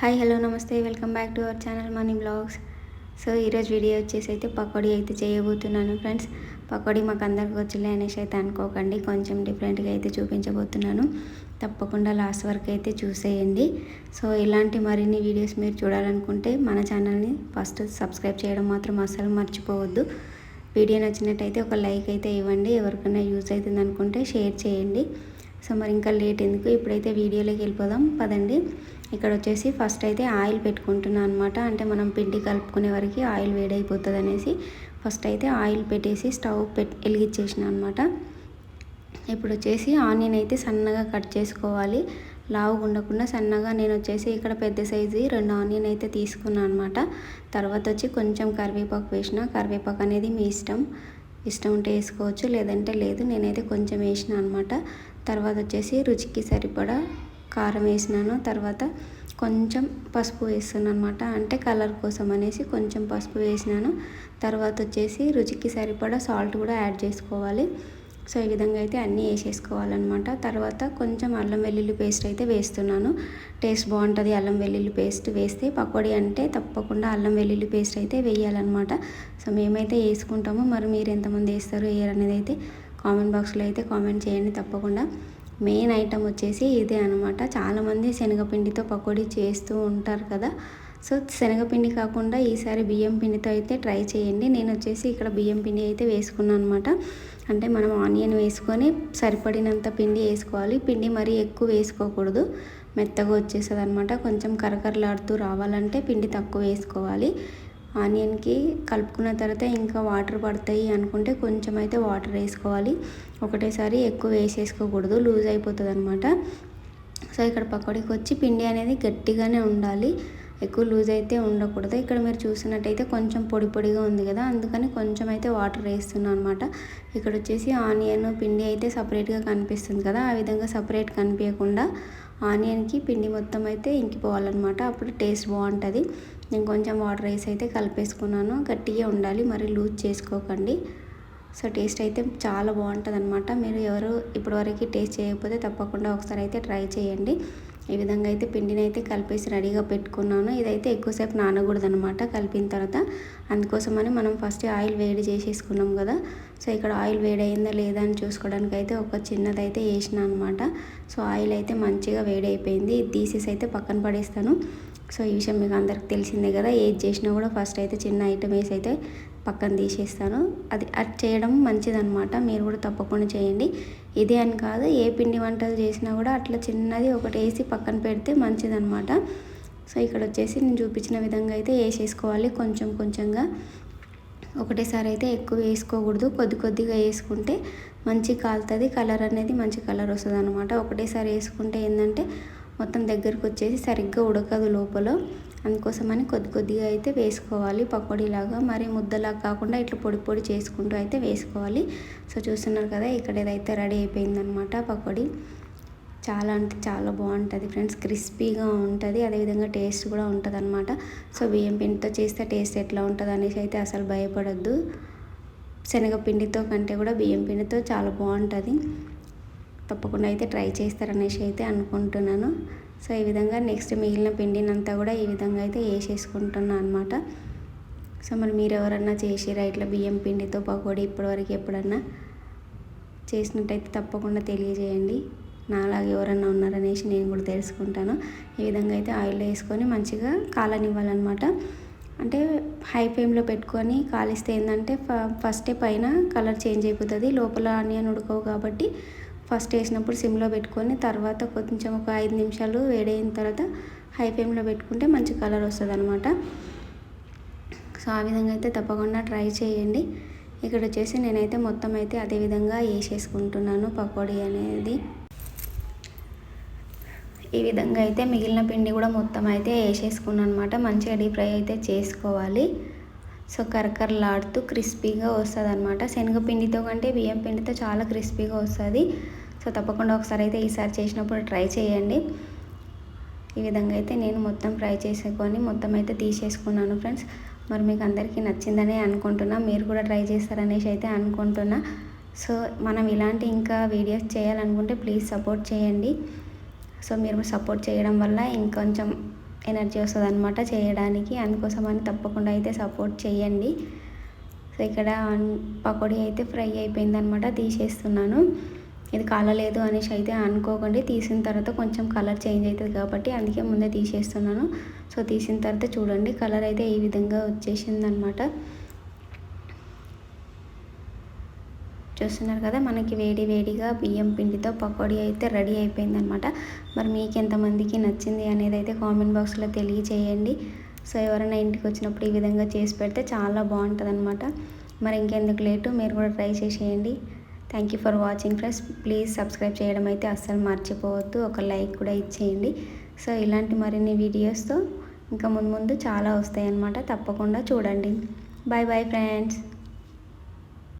Hi hello నమస్తే. Welcome back to our channel money blogs. So ఈరోజు video వచ్చేసి అయితే పకోడీ అయితే చేయబోతున్నాను ఫ్రెండ్స్. పకోడీ మాకు అందరికి వచ్చిలే అనేసి అయితే అనుకోకండి. కొంచెం డిఫరెంట్గా అయితే చూపించబోతున్నాను. తప్పకుండా లాస్ట్ వరకు అయితే చూసేయండి. సో ఇలాంటి మరిన్ని వీడియోస్ మీరు చూడాలనుకుంటే మన ఛానల్ని ఫస్ట్ సబ్స్క్రైబ్ చేయడం మాత్రం అస్సలు మర్చిపోవద్దు. వీడియో నచ్చినట్టయితే ఒక లైక్ అయితే ఇవ్వండి. ఎవరికైనా యూజ్ అవుతుంది అనుకుంటే షేర్ చేయండి. సో మరి ఇంకా లేట్ ఎందుకు? ఇప్పుడైతే వీడియోలోకి వెళ్ళిపోదాం. పదండి. ఇక్కడ వచ్చేసి ఫస్ట్ అయితే ఆయిల్ పెట్టుకుంటున్నాను అనమాట అంటే మనం పిండి కలుపుకునే వరకు ఆయిల్ వేడైపోతుంది అనేసి ఫస్ట్ అయితే ఆయిల్ పెట్టేసి స్టవ్ పెట్ వెలిగించేసిన అనమాట ఇప్పుడు వచ్చేసి ఆనియన్ అయితే సన్నగా కట్ చేసుకోవాలి. లావుగా ఉండకుండా సన్నగా నేను వచ్చేసి ఇక్కడ పెద్ద సైజు రెండు ఆనియన్ అయితే తీసుకున్నాను అనమాట తర్వాత వచ్చి కొంచెం కరివేపాకు వేసిన కరివేపాకు అనేది మీ ఇష్టం. ఇష్టం ఉంటే వేసుకోవచ్చు లేదంటే లేదు. నేనైతే కొంచెం వేసిన అనమాట తర్వాత వచ్చేసి రుచికి సరిపడా కారం వేసినాను. తర్వాత కొంచెం పసుపు వేస్తున్నాను అనమాట అంటే కలర్ కోసం అనేసి కొంచెం పసుపు వేసినాను. తర్వాత వచ్చేసి రుచికి సరిపడా సాల్ట్ కూడా యాడ్ చేసుకోవాలి. సో ఈ విధంగా అయితే అన్నీ వేసేసుకోవాలన్నమాట. తర్వాత కొంచెం అల్లం వెల్లుల్లి పేస్ట్ అయితే వేస్తున్నాను. టేస్ట్ బాగుంటుంది అల్లం వెల్లుల్లి పేస్ట్. వేస్తే పకోడీ అంటే తప్పకుండా అల్లం వెల్లుల్లి పేస్ట్ అయితే వేయాలన్నమాట. సో మేమైతే వేసుకుంటాము. మరి మీరు ఎంతమంది వేస్తారు వేయాలనేది అయితే కామెంట్ బాక్స్లో అయితే కామెంట్ చేయండి తప్పకుండా. మెయిన్ ఐటమ్ వచ్చేసి ఇదే అనమాట చాలామంది శనగపిండితో పకోడీ చేస్తూ ఉంటారు కదా. సో శనగపిండి కాకుండా ఈసారి బియ్యం పిండితో అయితే ట్రై చేయండి. నేను వచ్చేసి ఇక్కడ బియ్యం పిండి అయితే వేసుకున్నాను అనమాట అంటే మనం ఆనియన్ వేసుకొని సరిపడినంత పిండి వేసుకోవాలి. పిండి మరీ ఎక్కువ వేసుకోకూడదు. మెత్తగా వచ్చేస్తుంది అనమాట కొంచెం కరకరలాడుతూ రావాలంటే పిండి తక్కువ వేసుకోవాలి. ఆనియన్కి కలుపుకున్న తర్వాత ఇంకా వాటర్ పడతాయి అనుకుంటే కొంచెం అయితే వాటర్ వేసుకోవాలి. ఒకటేసారి ఎక్కువ వేసేసుకోకూడదు. లూజ్ అయిపోతుంది అనమాట సో ఇక్కడ పకోడీకి వచ్చి పిండి అనేది గట్టిగానే ఉండాలి. ఎక్కువ లూజ్ అయితే ఉండకూడదు. ఇక్కడ మీరు చూసినట్టయితే కొంచెం పొడి పొడిగా ఉంది కదా అందుకని కొంచెం అయితే వాటర్ వేస్తున్నాను అనమాట ఇక్కడ వచ్చేసి ఆనియన్ పిండి అయితే సపరేట్గా కనిపిస్తుంది కదా ఆ విధంగా సపరేట్ కనిపించకుండా ఆనియన్కి పిండి మొత్తం అయితే ఇంకిపోవాలన్నమాట. అప్పుడు టేస్ట్ బాగుంటుంది. నేను కొంచెం వాటర్ వేసి అయితే కలిపేసుకున్నాను. గట్టిగా ఉండాలి మరి లూజ్ చేసుకోకండి. సో టేస్ట్ అయితే చాలా బాగుంటుంది అనమాట మీరు ఎవరు ఇప్పటివరకు టేస్ట్ చేయకపోతే తప్పకుండా ఒకసారి అయితే ట్రై చేయండి. ఈ విధంగా అయితే పిండిని అయితే కలిపేసి రెడీగా పెట్టుకున్నాను. ఇదైతే ఎక్కువసేపు నానకూడదు అనమాట కలిపిన తర్వాత అందుకోసమని మనం ఫస్ట్ ఆయిల్ వేడి చేసేసుకున్నాం కదా. సో ఇక్కడ ఆయిల్ వేడి అయిందా లేదా అని చూసుకోవడానికి అయితే ఒక చిన్నది అయితే వేసిన అనమాట సో ఆయిల్ అయితే మంచిగా వేడి అయిపోయింది ఇది తీసేసి అయితే పక్కన పడేస్తాను. సో ఈ విషయం మీకు అందరికి తెలిసిందే కదా. ఏది చేసినా కూడా ఫస్ట్ అయితే చిన్న ఐటమ్ వేసి అయితే పక్కన తీసేస్తాను. అది అది చేయడం మంచిదనమాట మీరు కూడా తప్పకుండా చేయండి. ఇదే అని కాదు ఏ పిండి వంటలు చేసినా కూడా అట్లా చిన్నది ఒకటి వేసి పక్కన పెడితే మంచిదనమాట సో ఇక్కడ వచ్చేసి నేను చూపించిన విధంగా అయితే వేసేసుకోవాలి. కొంచెం కొంచెంగా. ఒకటేసారి అయితే ఎక్కువ వేసుకోకూడదు. కొద్ది కొద్దిగా వేసుకుంటే మంచి కాలుతుంది. కలర్ అనేది మంచి కలర్ వస్తుంది అనమాట ఒకటేసారి వేసుకుంటే ఏంటంటే మొత్తం దగ్గరకు వచ్చేసి సరిగ్గా ఉడకదు లోపల. అందుకోసమని కొద్ది కొద్దిగా అయితే వేసుకోవాలి. పకోడీలాగా మరి ముద్దలా కాకుండా ఇట్లా పొడి పొడి చేసుకుంటూ అయితే వేసుకోవాలి. సో చూస్తున్నారు కదా ఇక్కడ ఏదైతే రెడీ అయిపోయిందనమాట పకోడీ. చాలా అంటే చాలా బాగుంటుంది ఫ్రెండ్స్. క్రిస్పీగా ఉంటుంది. అదేవిధంగా టేస్ట్ కూడా ఉంటుంది అనమాట సో బియ్యం పిండితో చేస్తే టేస్ట్ ఎట్లా ఉంటుంది అనేసి అయితే అసలు భయపడద్దు. శనగపిండితో కంటే కూడా బియ్యం పిండితో చాలా బాగుంటుంది. తప్పకుండా అయితే ట్రై చేస్తారనేసి అయితే అనుకుంటున్నాను. సో ఈ విధంగా నెక్స్ట్ మిగిలిన పిండినంతా కూడా ఈ విధంగా అయితే వేసేసుకుంటున్నాను అనమాట సో మరి మీరు ఎవరన్నా చేసిరా ఇట్లా బియ్యం పిండితో పకోడీ ఇప్పటివరకు ఎప్పుడన్నా? చేసినట్టయితే తప్పకుండా తెలియజేయండి. నాలాగే ఎవరన్నా ఉన్నారనేసి నేను కూడా తెలుసుకుంటాను. ఈ విధంగా అయితే ఆయిల్ వేసుకొని మంచిగా కాలనివ్వాలన్నమాట. అంటే హై ఫ్లేమ్లో పెట్టుకొని కాలిస్తే ఏంటంటే ఫస్టే పైన కలర్ చేంజ్ అయిపోతుంది. లోపల ఆనియన్ ఉడకవు కాబట్టి ఫస్ట్ వేసినప్పుడు సిమ్లో పెట్టుకొని తర్వాత కొంచెం ఒక ఐదు నిమిషాలు వేడైన తర్వాత హై ఫ్లేమ్లో పెట్టుకుంటే మంచి కలర్ వస్తుంది అనమాట సో ఆ విధంగా అయితే తప్పకుండా ట్రై చేయండి. ఇక్కడ వచ్చేసి నేనైతే మొత్తం అయితే అదే విధంగా వేసేసుకుంటున్నాను పకోడీ అనేది. ఈ విధంగా అయితే మిగిలిన పిండి కూడా మొత్తం అయితే వేసేసుకున్నాను అనమాట మంచిగా డీప్ ఫ్రై అయితే చేసుకోవాలి. సో కరకరలాడుతూ క్రిస్పీగా వస్తుంది అనమాట శనగపిండితో కంటే బియ్యం పిండితో చాలా క్రిస్పీగా వస్తుంది. సో తప్పకుండా ఒకసారి అయితే ఈసారి చేసినప్పుడు ట్రై చేయండి. ఈ విధంగా అయితే నేను మొత్తం ఫ్రై చేసుకొని మొత్తం అయితే తీసేసుకున్నాను ఫ్రెండ్స్. మరి మీకు అందరికీ నచ్చిందనే అనుకుంటున్నా మీరు కూడా ట్రై చేస్తారనేసి అయితే అనుకుంటున్నా. సో మనం ఇలాంటి ఇంకా వీడియోస్ చేయాలనుకుంటే ప్లీజ్ సపోర్ట్ చేయండి. సో మీరు సపోర్ట్ చేయడం వల్ల ఇంకొంచెం ఎనర్జీ వస్తుంది అనమాట చేయడానికి. అందుకోసం అని తప్పకుండా అయితే సపోర్ట్ చేయండి. సో ఇక్కడ పకోడీ అయితే ఫ్రై అయిపోయింది అనమాట తీసేస్తున్నాను. ఇది కాలలేదు అనేసి అయితే అనుకోకండి. తీసిన తర్వాత కొంచెం కలర్ చేంజ్ అవుతుంది కాబట్టి అందుకే ముందే తీసేస్తున్నాను. సో తీసిన తర్వాత చూడండి కలర్ అయితే ఈ విధంగా వచ్చేసింది అనమాట చూస్తున్నారు కదా మనకి వేడి వేడిగా బియ్యం పిండితో పకోడీ అయితే రెడీ అయిపోయిందనమాట మరి మీకు ఎంతమందికి నచ్చింది అనేది అయితే కామెంట్ బాక్స్లో తెలియచేయండి. సో ఎవరైనా ఇంటికి వచ్చినప్పుడు ఈ విధంగా చేసి పెడితే చాలా బాగుంటుంది అనమాట మరి ఇంకెందుకు లేటు మీరు కూడా ట్రై చేసేయండి. Thank you for watching friends please subscribe చేయడం అయితే అస్సలు మర్చిపోవద్దు. ఒక లైక్ కూడా ఇచ్చేయండి. సో ఇలాంటి మరిన్ని వీడియోస్తో ఇంకా ముందు ముందు చాలా వస్తాయి అన్నమాట తప్పకుండా చూడండి. Bye bye friends